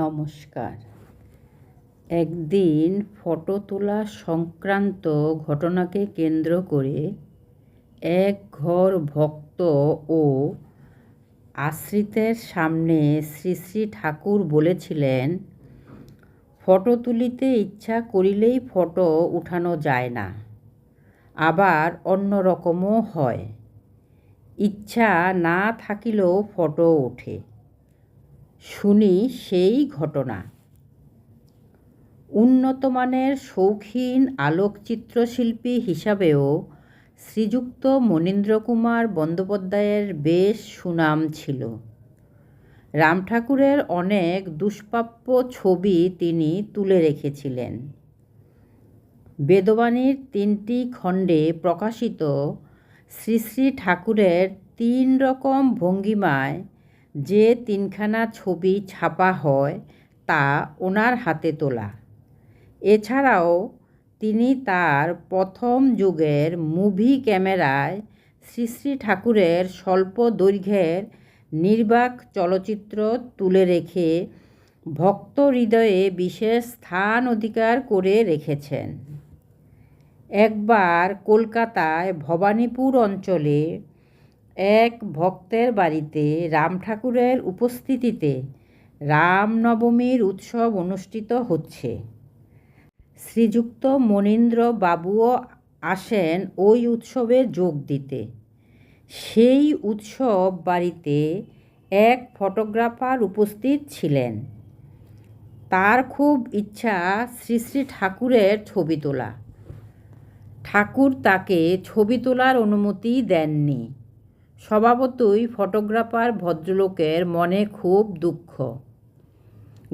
নমস্কার। একদিন ফটো তোলা সংক্রান্ত ঘটনাকে কেন্দ্র করে এক ঘর ভক্ত ও আশ্রিতের সামনে শ্রী শ্রী ঠাকুর বলেছিলেন, ফটো তুলিতে ইচ্ছা করিলেই ফটো উঠানো যায় না, আবার অন্য রকমও হয়। ইচ্ছা না থাকিলেও ফটো ওঠে। শুনি সেই ঘটনা। উন্নতমানের শৌখিন আলোকচিত্রশিল্পী হিসাবেও শ্রীযুক্ত মনীন্দ্র কুমার বন্দ্যোপাধ্যায়ের বেশ সুনাম ছিল। রাম ঠাকুরের অনেক দুষ্প্রাপ্য ছবি তিনি তুলে রেখেছিলেন। বেদবাণীর তিনটি খণ্ডে প্রকাশিত শ্রী শ্রী ঠাকুরের তিন রকম ভঙ্গিমায় যে তিনখানা ছবি ছাপা হয় তা ওনার হাতে তোলা। এছাড়াও তিনি তার প্রথম যুগের মুভি ক্যামেরায় শ্রী শ্রী ঠাকুরের স্বল্প দৈর্ঘ্যের নির্বাক চলচ্চিত্র তুলে রেখে ভক্ত হৃদয়ে বিশেষ স্থান অধিকার করে রেখেছেন। একবার কলকাতায় ভবানীপুর অঞ্চলে এক ভক্তের বাড়িতে রাম ঠাকুরের উপস্থিতিতে রামনবমীর উৎসব অনুষ্ঠিত হচ্ছে। শ্রীযুক্ত মনীন্দ্র বাবুও আসেন ওই উৎসবে যোগ দিতে। সেই উৎসব বাড়িতে এক ফটোগ্রাফার উপস্থিত ছিলেন। তার খুব ইচ্ছা শ্রী শ্রী ঠাকুরের ছবি তোলা। ঠাকুর তাকে ছবি তোলার অনুমতি দেননি। স্বভাবতই ফটোগ্রাফার ভদ্রলোকের মনে খুব দুঃখ।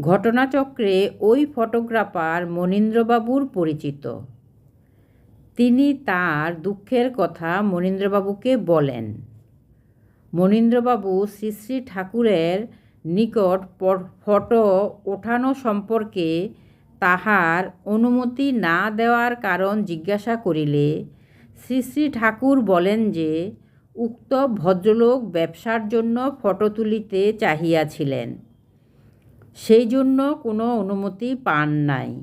ঘটনাচক্রে ওই ফটোগ্রাফার মনীন্দ্রবাবুর পরিচিত। তিনি তার দুঃখের কথা মনীন্দ্রবাবুকে বলেন। মনীন্দ্রবাবু শ্রী শ্রী ঠাকুরের নিকট ফটো ওঠানো সম্পর্কে তাহার অনুমতি না দেওয়ার কারণ জিজ্ঞাসা করিলে শ্রী শ্রী ঠাকুর বলেন যে উক্ত ভদ্রলোক ব্যবসার জন্য ফটো তুলিতে চাহিয়াছিলেন। সেই জন্য কোনো অনুমতি পান নাই।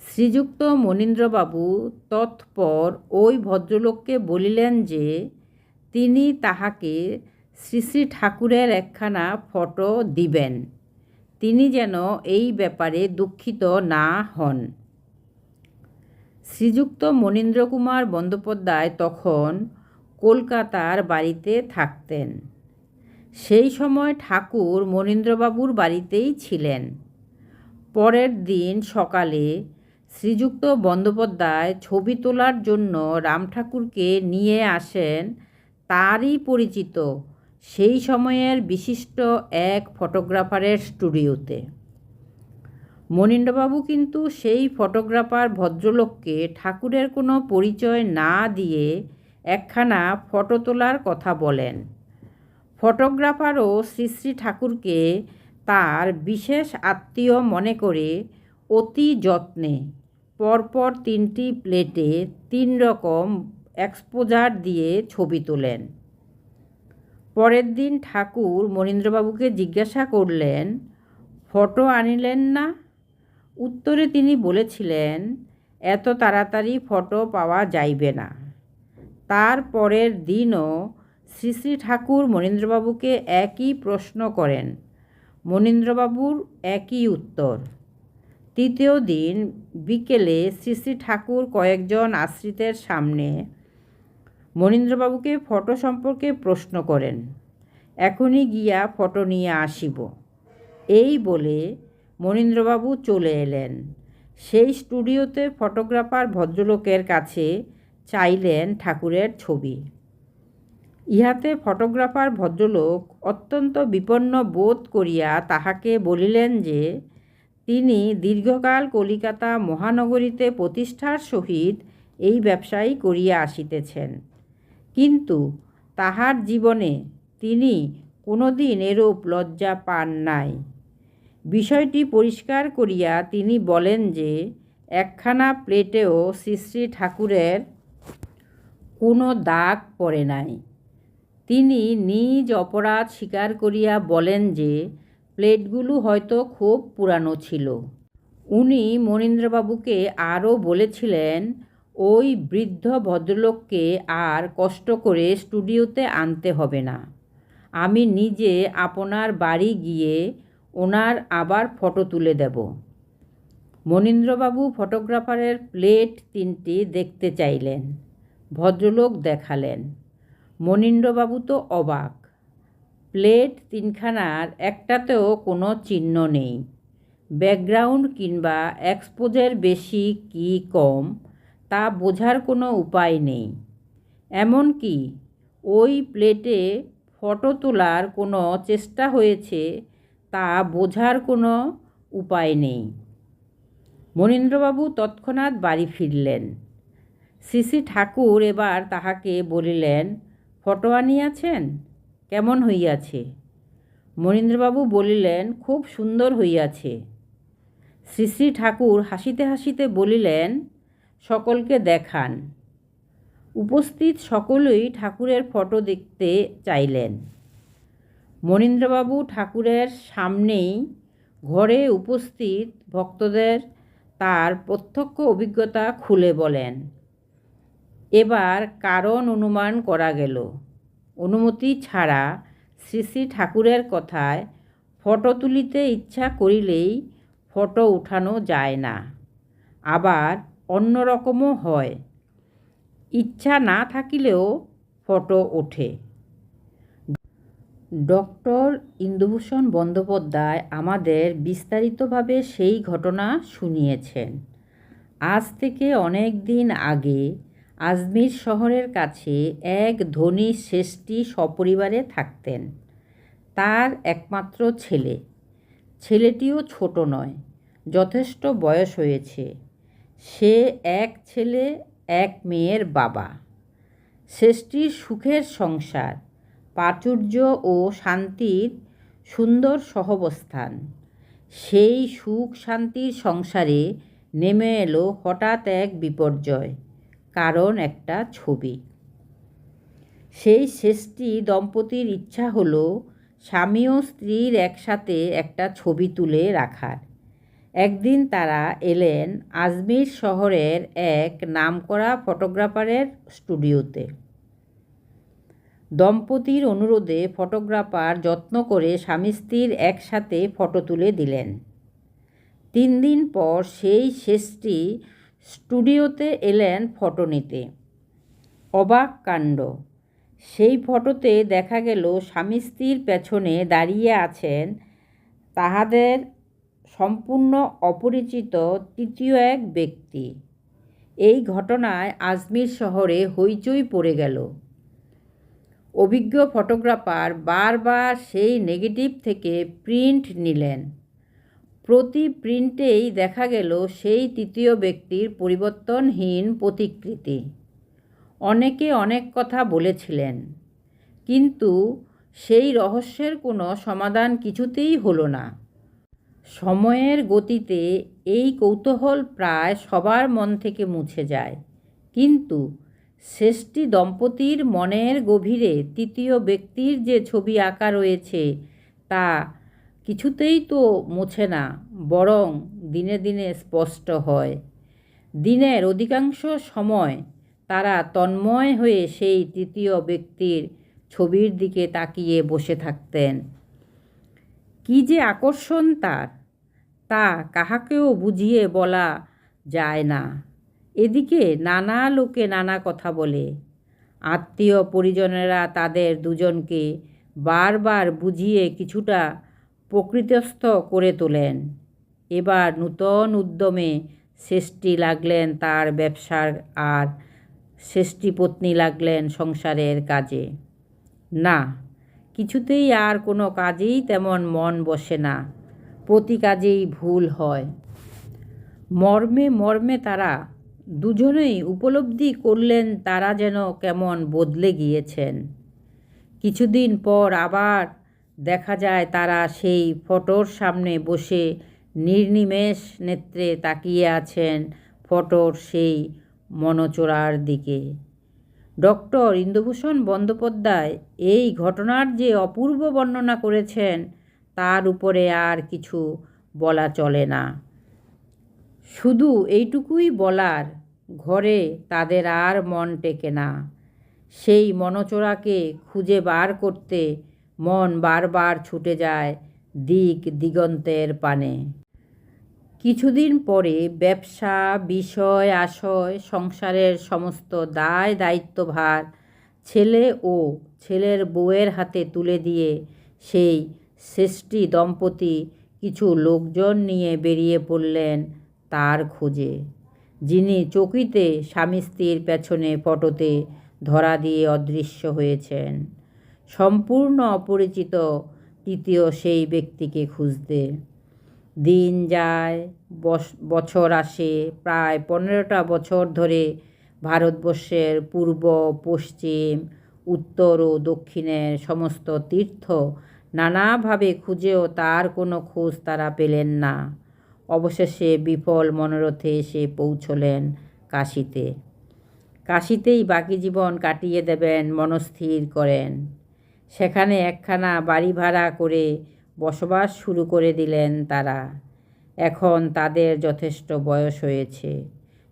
শ্রীযুক্ত মনীন্দ্রবাবু তৎপর ওই ভদ্রলোককে বলিলেন যে, তিনি তাহাকে শ্রী শ্রী ঠাকুরের একখানা ফটো দিবেন। তিনি যেন এই ব্যাপারে দুঃখিত না হন। শ্রীযুক্ত মনীন্দ্রকুমার বন্দ্যোপাধ্যায় তখন কলকাতার বাড়িতে থাকতেন। সেই সময় ঠাকুর মনীন্দ্রবাবুর বাড়িতেই ছিলেন। পরের দিন সকালে শ্রীযুক্ত বন্দ্যোপাধ্যায় ছবি তোলার জন্য রাম ঠাকুরকে নিয়ে আসেন তারই পরিচিত সেই সময়ের বিশিষ্ট এক ফটোগ্রাফারের স্টুডিওতে। মনীন্দ্রবাবু কিন্তু সেই ফটোগ্রাফার ভদ্রলোককে ঠাকুরের কোনো পরিচয় না দিয়ে একখানা ফটো তোলার কথা বলেন। ফটোগ্রাফারও শ্রী শ্রী ঠাকুরকে তার বিশেষ আত্মীয় মনে করে অতি যত্নে পরপর তিনটি প্লেটে তিন রকম এক্সপোজার দিয়ে ছবি তোলেন। পরের দিন ঠাকুর মনীন্দ্রবাবুকে জিজ্ঞাসা করলেন, ফটো আনিলেন না? উত্তরে তিনি বলেছিলেন, এত তাড়াতাড়ি ফটো পাওয়া যাইবে না। তার পরের দিনও শ্রী শ্রী ঠাকুর মনীন্দ্রবাবুকে একই প্রশ্ন করেন। মনীন্দ্রবাবুর একই উত্তর। তৃতীয় দিন বিকেলে শ্রী শ্রী ঠাকুর কয়েকজন আশ্রিতের সামনে মনীন্দ্রবাবুকে ফটো সম্পর্কে প্রশ্ন করেন। এখনই গিয়া ফটো নিয়ে আসিব। এই বলে মনীন্দ্রবাবু চলে এলেন। সেই স্টুডিওতে ফটোগ্রাফার ভদ্রলোকের কাছে চাইলেন ঠাকুরের ছবি। ইহাতে ফটোগ্রাফার, ভদ্রলোক অত্যন্ত বিপন্ন বোধ করিয়া তাহাকে বলিলেন যে, তিনি দীর্ঘকাল কলিকাতা মহানগরীতে প্রতিষ্ঠার সহিত এই ব্যবসায়ী করিয়া আসিতেছেন। কিন্তু তাহার জীবনে তিনি কোনোদিন এরূপ লজ্জা পান নাই। বিষয়টি পরিষ্কার করিয়া তিনি বলেন যে, একখানা প্লেটেও শ্রী শ্রী ঠাকুরের কোনো দাগ পড়ে নাই। তিনি নিজ অপরাধ স্বীকার করিয়া বলেন যে, প্লেটগুলো হয়তো খুব পুরানো ছিল। উনি মনীন্দ্রবাবুকে আরও বলেছিলেন, ওই বৃদ্ধ ভদ্রলোককে আর কষ্ট করে স্টুডিওতে আনতে হবে না। আমি নিজে আপনার বাড়ি গিয়ে ওনার আবার ফটো তুলে দেব। মনীন্দ্রবাবু ফটোগ্রাফারের প্লেট তিনটি দেখতে চাইলেন। ভদ্রলোক দেখালেন। মনীন্দ্রবাবু তো অবাক। প্লেট তিনখানার একটাতেও কোনো চিহ্ন নেই। ব্যাকগ্রাউন্ড কিংবা এক্সপোজের বেশি কি কম, তা বোঝার কোনো উপায় নেই। এমনকি ওই প্লেটে ফটো তোলার কোনো চেষ্টা হয়েছে, তা বোঝার কোনো উপায় নেই। মনীন্দ্রবাবু তৎক্ষণাৎ বাড়ি ফিরলেন। শ্রী ঠাকুর এবার তাহাকে বলিলেন ফটো আনিয়াছেন কেমন হইয়াছে? মনীন্দ্রবাবু বলিলেন, খুব সুন্দর হইয়াছে। শ্রী ঠাকুর হাসিতে হাসিতে বলিলেন, সকলকে দেখান। উপস্থিত সকলেই ঠাকুরের ফটো দেখতে চাইলেন। মনীন্দ্রবাবু ঠাকুরের সামনেই ঘরে উপস্থিত ভক্তদের তার প্রত্যক্ষ অভিজ্ঞতা খুলে বলেন এবার কারণ অনুমান করা গেল। অনুমতি ছাড়া শ্রী শ্রী ঠাকুরের কথায় ফটো তুলিতে ইচ্ছা করিলেই ফটো উঠানো যায় না। আবার অন্য রকমও হয়। ইচ্ছা না থাকিলেও ফটো ওঠে। ডক্টর ইন্দুভূষণ বন্দ্যোপাধ্যায় আমাদের বিস্তারিতভাবে সেই ঘটনা শুনিয়েছেন। আজ থেকে অনেক দিন আগে আজমির শহরের কাছে এক ধনী শ্রেষ্ঠী সপরিবারে থাকতেন। তার একমাত্র ছেলে। ছেলেটিও ছোট নয়, যথেষ্ট বয়স হয়েছে। সে এক ছেলে, এক মেয়ের বাবা। শ্রেষ্ঠীর সুখের সংসার, প্রাচুর্য ও শান্তির সুন্দর সহবস্থান। সেই সুখ শান্তির সংসারে নেমে এলো হঠাৎ এক বিপর্যয়। কারণ একটা ছবি। সেই শেষটি দম্পতির ইচ্ছা হলো স্বামী ও স্ত্রীর একসাথে একটা ছবি তুলে রাখার। একদিন তারা এলেন আজমির শহরের এক নামকরা ফটোগ্রাফারের স্টুডিওতে। দম্পতির অনুরোধে ফটোগ্রাফার যত্ন করে স্বামী স্ত্রীর একসাথে ফটো তুলে দিলেন। তিন দিন পর সেই শেষটি স্টুডিওতে এলেন ফটো নিতে। অবাক কাণ্ড। সেই ফটোতে দেখা গেল স্বামী স্ত্রীর পেছনে দাঁড়িয়ে আছেন তাহাদের সম্পূর্ণ অপরিচিত তৃতীয় এক ব্যক্তি। এই ঘটনায় আজমির শহরে হইচই পড়ে গেল। অভিজ্ঞ ফটোগ্রাফার বারবার সেই নেগেটিভ থেকে প্রিন্ট নিলেন। প্রতি প্রিন্টেই দেখা গেল সেই তৃতীয় ব্যক্তির পরিবর্তনহীন প্রতিকৃতি। অনেকে অনেক কথা বলেছিলেন, কিন্তু সেই রহস্যের কোনো সমাধান কিছুতেই হলো না। সময়ের গতিতে এই কৌতূহল প্রায় সবার মন থেকে মুছে যায়, কিন্তু শেষটি দম্পতির মনের গভীরে তৃতীয় ব্যক্তির যে ছবি আঁকা রয়েছে তা কিছুতেই তো মোছে না, বরং দিনে দিনে স্পষ্ট হয়। দিনের অধিকাংশ সময় তারা তন্ময় হয়ে সেই তৃতীয় ব্যক্তির ছবির দিকে তাকিয়ে বসে থাকতেন। কি যে আকর্ষণ তার, তা কাহাকেও বুঝিয়ে বলা যায় না। এদিকে নানা লোকে নানা কথা বলে। আত্মীয় পরিজনেরা তাদের দুজনকে বারবার বুঝিয়ে কিছুটা প্রকৃতস্থ করে তোলেন। এবার নূতন উদ্যমে শেষটি লাগলেন তার ব্যবসার আর শেষটি পত্নী লাগলেন সংসারের কাজে। না, কিছুতেই আর কোনো কাজেই তেমন মন বসে না, প্রতি কাজেই ভুল হয়। মর্মে মর্মে তারা দুজনেই উপলব্ধি করলেন তারা যেন কেমন বদলে গিয়েছেন। কিছুদিন পর আবার দেখা যায় তারা সেই ফটোর সামনে বসে নির্নিমেষ নেত্রে তাকিয়ে আছেন ফটোর সেই মনচোরার দিকে। ডক্টর ইন্দুভূষণ বন্দ্যোপাধ্যায় এই ঘটনার যে অপূর্ব বর্ণনা করেছেন, তার উপরে আর কিছু বলা চলে না। শুধু এইটুকুই বলার, ঘরে তাদের আর মন টেকে না। সেই মনচোরাকে খুঁজে বার করতে মন বারবার ছুটে যায় দিক দিগন্তের পানে। কিছুদিন পরে ব্যবসা, বিষয়, আশয়, সংসারের সমস্ত দায় দায়িত্বভার ছেলে ও ছেলের বউয়ের হাতে তুলে দিয়ে সেই শ্রেষ্ঠী দম্পতি কিছু লোকজন নিয়ে বেরিয়ে পড়লেন তার খোঁজে। যিনি চকিতে স্বামী স্ত্রীর পেছনে ফটোতে ধরা দিয়ে অদৃশ্য হয়েছেন। সম্পূর্ণ অপরিচিত তৃতীয় সেই ব্যক্তিকে খুঁজতে। দিন যায় বছর আসে, প্রায় পনেরোটা বছর ধরে ভারতবর্ষের পূর্ব, পশ্চিম, উত্তর ও দক্ষিণের সমস্ত তীর্থ নানাভাবে খুঁজেও তার কোনো খোঁজ তারা পেলেন না। অবশেষে বিফল মনোরথে এসে পৌঁছলেন কাশিতে। কাশিতেই বাকি জীবন কাটিয়ে দেবেন, মনস্থির করেন। সেখানে একখানা বাড়ি ভাড়া করে বসবাস শুরু করে দিলেন তারা। এখন তাদের যথেষ্ট বয়স হয়েছে,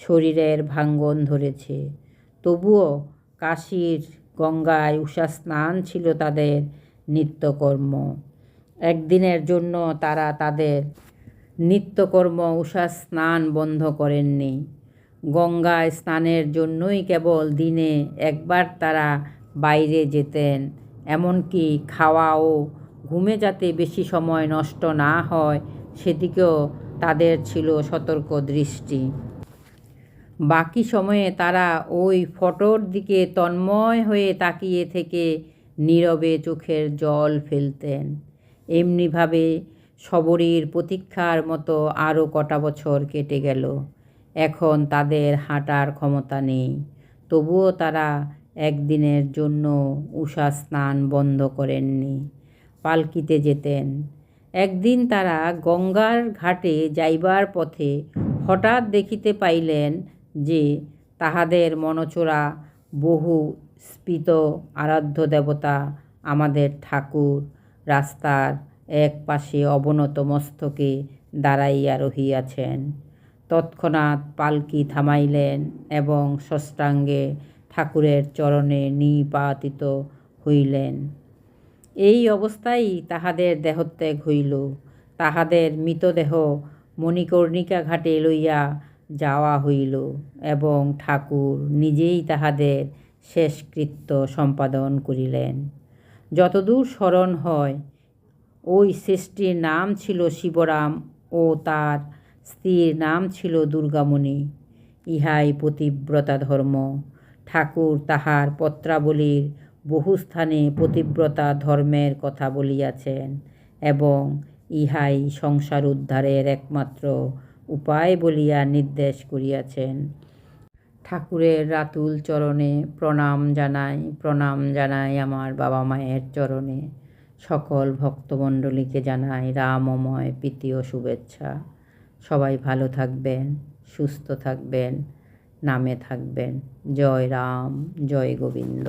শরীরের ভাঙ্গন ধরেছে। তবুও কাশির গঙ্গায় উষা স্নান ছিল তাদের নিত্যকর্ম। একদিনের জন্য তারা তাদের নিত্যকর্ম উষা স্নান বন্ধ করেননি। গঙ্গায় স্নানের জন্যই কেবল দিনে একবার তারা বাইরে যেতেন। এমনকি খাওয়া ও ঘুমে যাতে বেশি সময় নষ্ট না হয়, সেদিকেও তাদের ছিল সতর্ক দৃষ্টি। বাকি সময়ে তারা ওই ফটোর দিকে তন্ময় হয়ে তাকিয়ে থেকে নীরবে চোখের জল ফেলতেন। এমনিভাবে সবরীর প্রতীক্ষার মতো আরও কটা বছর কেটে গেল। এখন তাদের হাঁটার ক্ষমতা নেই। তবুও তারা একদিনের জন্য উষা স্নান বন্ধ করেননি। পালকিতে যেতেন। একদিন তারা গঙ্গার ঘাটে যাইবার পথে হঠাৎ দেখিতে পাইলেন যে তাহাদের মনচোরা বহু স্ফীত আরাধ্য দেবতা আমাদের ঠাকুর রাস্তার এক পাশে অবনত মস্তকে দাঁড়াইয়া রহিয়াছেন। তৎক্ষণাৎ পালকি থামাইলেন এবং ষষ্ঠাঙ্গে ঠাকুরের চরণে নিপাতিত হইলেন। এই অবস্থায় তাহাদের দেহত্যাগ হইল তাহাদের মৃতদেহ মণিকর্ণিকা ঘাটে লইয়া যাওয়া হইল এবং ঠাকুর নিজেই তাহাদের শেষকৃত্য সম্পাদন করিলেন। যতদূর স্মরণ হয়, ওই শ্রেষ্ঠীর নাম ছিল শিবরাম ও তার স্ত্রীর নাম ছিল দুর্গামণি। ইহাই পতিব্রতা ধর্ম ঠাকুর তাহার পত্রাবলীর বহু স্থানে পতিব্রতা ধর্মের কথা বলিয়াছেন এবং ইহাই সংসার উদ্ধারের একমাত্র উপায় বলিয়া নির্দেশ করিয়াছেন। ঠাকুরের রাতুল চরণে প্রণাম জানাই প্রণাম জানাই আমার বাবা মায়ের চরণে। সকল ভক্তমণ্ডলীকে জানাই রামময় প্রীতি ও শুভেচ্ছা। সবাই ভালো থাকবেন, সুস্থ থাকবেন। নামে থাকবেন। জয় রাম জয় গোবিন্দ।